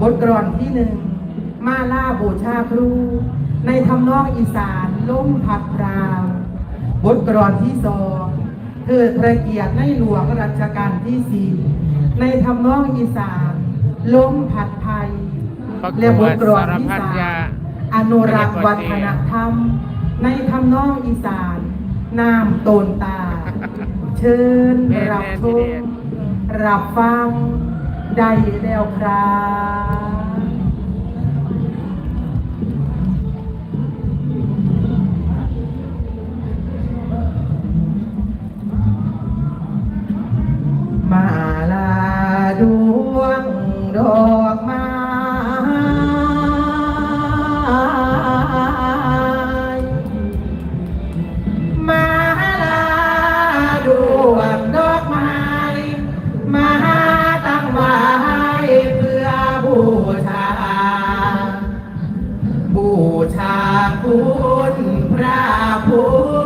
บทกลอนที่หนึ่งมาล่าบูชาครู ในทำนองอีสานล่มพัดพราวบทกลอนที่สองเทิดพระเกียรติในหลวงรัชกาลที่สี่ในทำนองอีสานล่มพัดไทยประกวดและบทกลอนที่สารพัดสามยาอนุรักษ์วัฒนธรรม ในทำนองอีสานนามโตนตา เชิญรับชมรับฟัง ได้แล้วครับ คุณพระพุทธ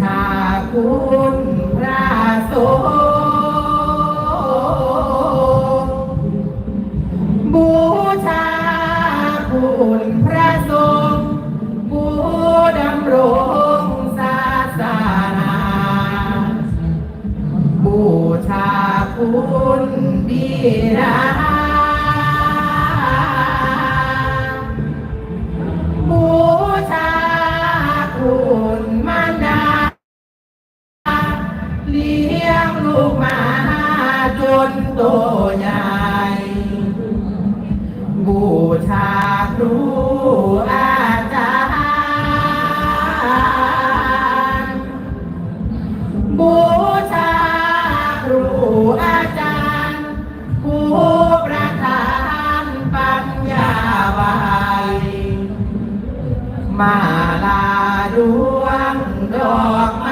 ชาคุณพระสงฆ์บูชาคุณพระสงฆ์ผู้ดำรงศาสนาบูชาคุณบิดา อาจารย์ผู้ประทานปัญญาไว้มาลาดวงดอกไม้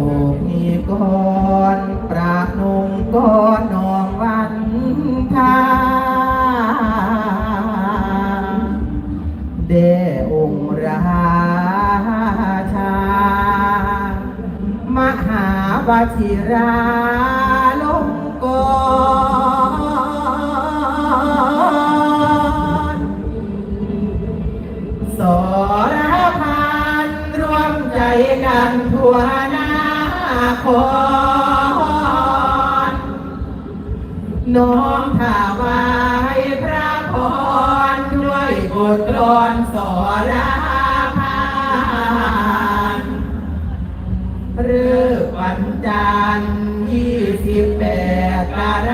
าสุมีก่อนประนงก่อนนองวันทาเดองราชามหาวชิราลงกรสรพันรวมใจกันทั่วหน้า รน้อมถวายพระพรด้วยบทกลอนสรพันเริ่มวันจันทร์ยี่สิบแปดกร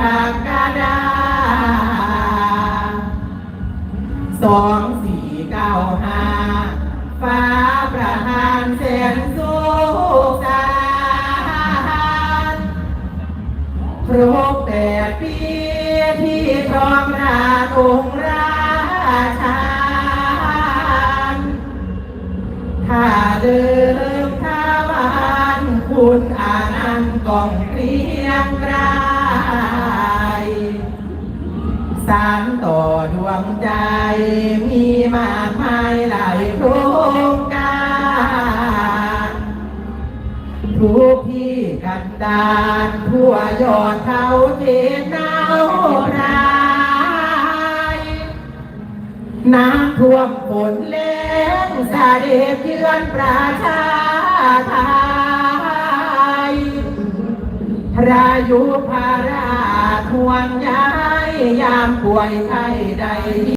กฎาคมสองสี่เก้าห้าฟ้าประทานแสนสุ รบแปดปีที่ครองราชองค์ราชาถ้าเดิมถ้าวานคุณอานันต์กองเรียงไกรสารต่อดวงใจมีมากมายหลาย ดานทั่วยอดเขาเทนารายน้ำท่วมฝนแรงสาเดชเยือนประชาไทยพระยุพราชห่วงใยยามป่วยไข้ใด